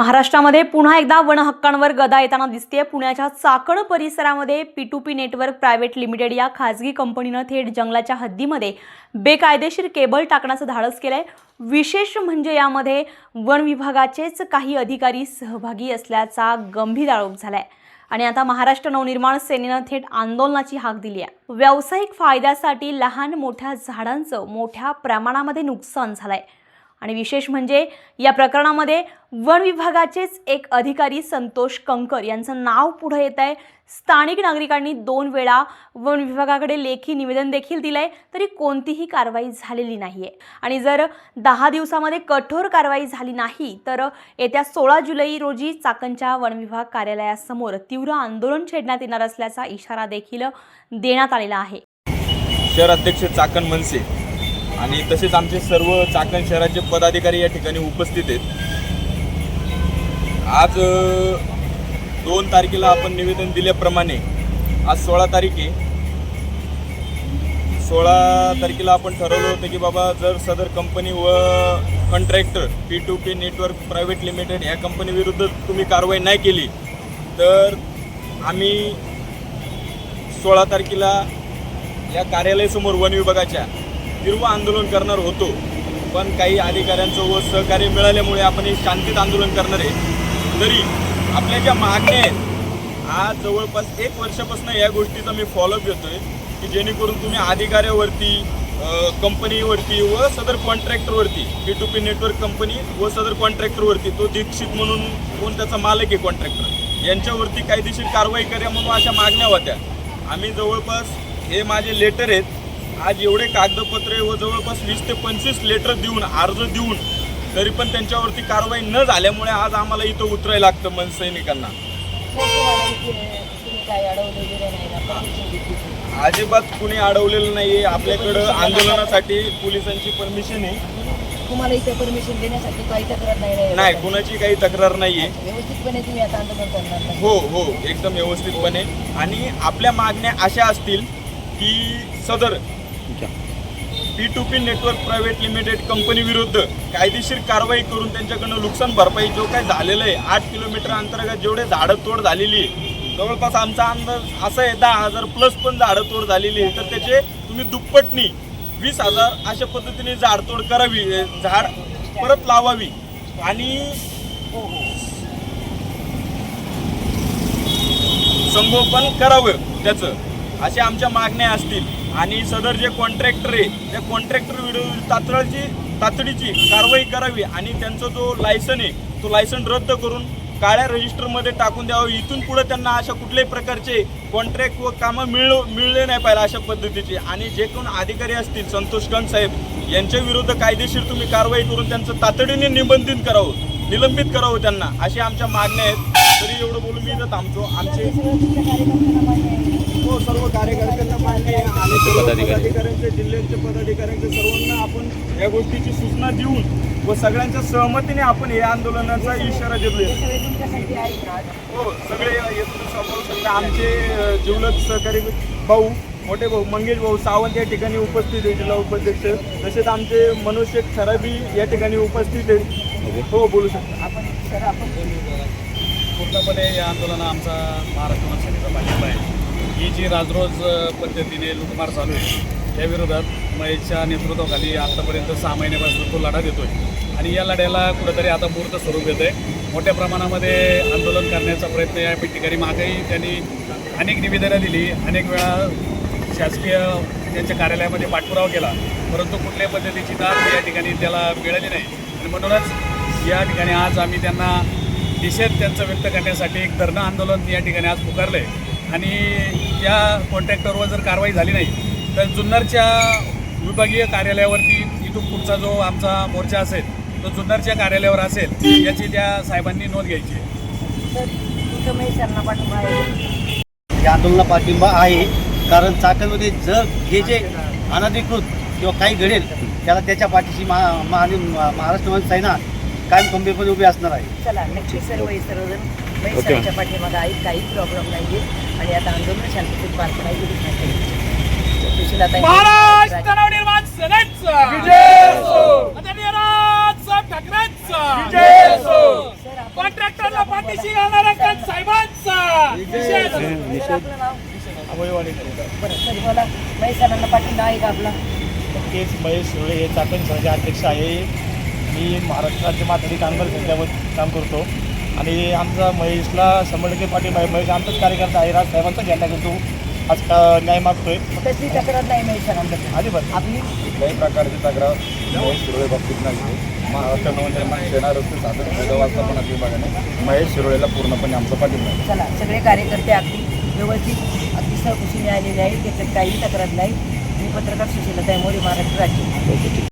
महाराष्ट्रामध्ये पुन्हा एकदा वनहक्कांवर गदा येताना दिसते पुण्याच्या चाकण परिसरामध्ये P to P network private limited या खाजगी कंपनीनं थेट जंगलाच्या हद्दीमध्ये बेकायदेशीर केबल टाकण्याचं धाडस केलंय. विशेष म्हणजे यामध्ये वन विभागाचेच काही अधिकारी सहभागी असल्याचा गंभीर आरोप झालाय. आणि आता महाराष्ट्र नवनिर्माण सेनेनं थेट आंदोलनाची हाक दिली आहे व्यावसायिक फायद्यासाठी लहान मोठ्या झाडांचं मोठ्या प्रमाणामध्ये नुकसान झालं आहे आणि विशेष म्हणजे या प्रकरणामध्ये वन विभागाचेच एक अधिकारी संतोष कंकर यांचं नाव पुढे येत आहे. स्थानिक नागरिकांनी दोन वेळा वन विभागाकडे लेखी निवेदन देखील दिलंय तरी कोणतीही कारवाई झालेली नाहीये. आणि जर दहा दिवसामध्ये कठोर कारवाई झाली नाही तर येत्या सोळा जुलै रोजी चाकणच्या वन विभाग कार्यालयासमोर तीव्र आंदोलन छेडण्यात येणार असल्याचा इशारा देखील देण्यात आलेला आहे. शहर अध्यक्ष चाकण मनसे आणि तसेच आमचे सर्व चाकण शहराचे पदाधिकारी या ठिकाणी उपस्थित आहेत. आज दोन तारखेला आपण निवेदन दिल्याप्रमाणे आज सोळा तारीख आहे. सोळा तारखेला आपण ठरवलं होतं की बाबा जर सदर कंपनी व contractor P to P network private limited या कंपनीविरुद्ध तुम्ही कारवाई नाही केली तर आम्ही सोळा तारखेला या कार्यालयासमोर वन विभागाच्या तीव्र आंदोलन करणार होतो. पण काही अधिकाऱ्यांचं व सहकार्य मिळाल्यामुळे आपण हे शांतीत आंदोलन करणार आहे. तरी आपल्या ज्या मागण्या आहेत आज जवळपास एक वर्षापासून या गोष्टीचा मी फॉलोअप घेतोय की जेणेकरून तुम्ही अधिकाऱ्यावरती कंपनीवरती व सदर कॉन्ट्रॅक्टरवरती P to P network company व सदर कॉन्ट्रॅक्टरवरती तो दीक्षित म्हणून कोण त्याचा मालक आहे कॉन्ट्रॅक्टर यांच्यावरती कायदेशीर कारवाई करा म्हणून अशा मागण्या होत्या. आम्ही जवळपास हे माझे लेटर आहेत आज एवढे कागदपत्रे व जवळपास वीस ते पंचवीस लेटर देऊन अर्ज देऊन तरी पण त्यांच्यावरती कारवाई न झाल्यामुळे आज आम्हाला इथं उतरायला लागतं मन सैनिकांना. तुम्ही काय अडवलेले नाही ना परमिशन घेतली अजिबात कुणी अडवलेलं नाहीये. आपल्याकडं आंदोलनासाठी पोलिसांची परमिशन आहे. तुम्हाला इथे परमिशन देण्यासाठी काही तक्रार नाही? नाही कुणाची काही तक्रार नाहीये. व्यवस्थितपणे तुम्ही आता आंदोलन करणार हो हो एकदम व्यवस्थितपणे. आणि आपल्या मागण्या अशा असतील की सदर P to P network private limited company विरुद्ध कायदेशीर कारवाई करून त्यांच्याकडनं नुकसान भरपाई जो काय झालेलं आहे आठ किलोमीटर अंतर्गत जेवढे झाडं तोड झालेली आहे जवळपास आमचा अंदाज असा आहे दहा हजार प्लस पण झाडं तोड झालेली आहे. तर त्याचे तुम्ही दुप्पटनी वीस हजार अशा पद्धतीने झाडतोड करावी झाड परत लावावी. आणि संगोपन करावं त्याचं अशा आमच्या मागण्या असतील. आणि सदर जे कॉन्ट्रॅक्टर आहे त्या कॉन्ट्रॅक्टर विरुद्ध तातडीची तातडीची कारवाई करावी आणि त्यांचा जो लायसन आहे तो लायसन रद्द करून काळ्या रजिस्टरमध्ये टाकून द्यावं. इथून पुढे त्यांना अशा कुठल्याही प्रकारचे कॉन्ट्रॅक्ट व कामं मिळ मिळले नाही पाहिजे अशा पद्धतीचे. आणि जे कोण अधिकारी असतील संतोष गण साहेब यांच्या विरुद्ध कायदेशीर तुम्ही कारवाई करून त्यांचं तातडीने निबंधित करावं निलंबित करावं त्यांना अशी आमच्या मागण्या आहेत. तरी एवढं बोलून मी इथं थांबतो. आमचे आणि सर्व पदाधिकाऱ्यांचे जिल्ह्याचे पदाधिकाऱ्यांचे सर्वांना आपण या गोष्टीची सूचना देऊन व सगळ्यांच्या सहमतीने आपण हे आंदोलनाचा इशारा देतोय. हो सगळे येथून आमचे जिवलग सहकारी भाऊ मोठे भाऊ मंगेश भाऊ सावंत या ठिकाणी उपस्थित आहे जिल्हा उपाध्यक्ष. तसेच आमचे मनोज शेख खराबी या ठिकाणी उपस्थित आहे. हो बोलू शकता. आपण पूर्णपणे या आंदोलना आमचा महाराष्ट्र सेनेचा पाठिंबा आहे. ही जी राजरोज पद्धतीने लुटमार चालू आहे त्या विरोधात महेशच्या नेतृत्वाखाली आत्तापर्यंत सहा महिन्यापासून तो लढा देतो आहे आणि या लढ्याला कुठंतरी आता मूर्त स्वरूप येतं आहे मोठ्या प्रमाणामध्ये आंदोलन करण्याचा प्रयत्न या ठिकाणी मागेही त्यांनी अनेक निवेदनं दिली अनेक वेळा शासकीय त्यांच्या कार्यालयामध्ये पाठपुरावा केला. परंतु कुठल्याही पद्धतीची दाद या ठिकाणी त्याला मिळाली नाही. आणि म्हणूनच या ठिकाणी आज आम्ही त्यांना निषेध त्यांचं व्यक्त करण्यासाठी एक धरणं आंदोलन या ठिकाणी आज पुकारलं आहे आणि त्या कॉन्ट्रॅक्टरवर जर कारवाई झाली नाही तर जुन्नरच्या विभागीय कार्यालयावरती इथून पुढचा जो आमचा मोर्चा असेल तो जुन्नरच्या कार्यालयावर असेल याची त्या साहेबांनी नोंद घ्यायची आहे. या आंदोलनाला पाठिंबा आहे. कारण चाकणमध्ये जर हे जे अनधिकृत किंवा काही घडेल त्याला त्याच्या पाठीशी महा महा- महाराष्ट्र सेना कायम खंबीरपणे उभी असणार आहे. चला नक्की सर्व हे महेशांच्या पाठीमागे आहेत काही प्रॉब्लेम नाही आहे आणि आता आंदोलन शांततेत पार आपलं नाव बरं तरी मला महेश सरांना पाठवून आहे का आपला? तेच महेश सुळे हे चाकण संघाचे अध्यक्ष आहे. मी महाराष्ट्र राज्य माथाडी कामगार संघावर काम करतो. आणि आमचा महेशला शंभर टक्के पाठिंबा आहे महेश आमचाच कार्यकर्ता आहे राजसाहेबांचा झेंडा घेतो. आज का न्याय मागतोय. कसली तक्रार नाही महेश सरांबद्दल अजिबात आपली? कुठल्याही प्रकारची तक्रार महेश शिरोळे बाबतीत नाही महाराष्ट्र नवनिर्माण सेना रस्ते साधन व्यवस्थापनात विभागाने महेश शिरोळेला पूर्णपणे आमचा पाठिंबा आहे. चला सगळे कार्यकर्ते अगदी व्यवस्थित अगदी सहकुशीने आलेले आहेत. त्याच्यात काही तक्रार नाही. मी पत्रकार सुशीलता मोरे महाराष्ट्र राज्य.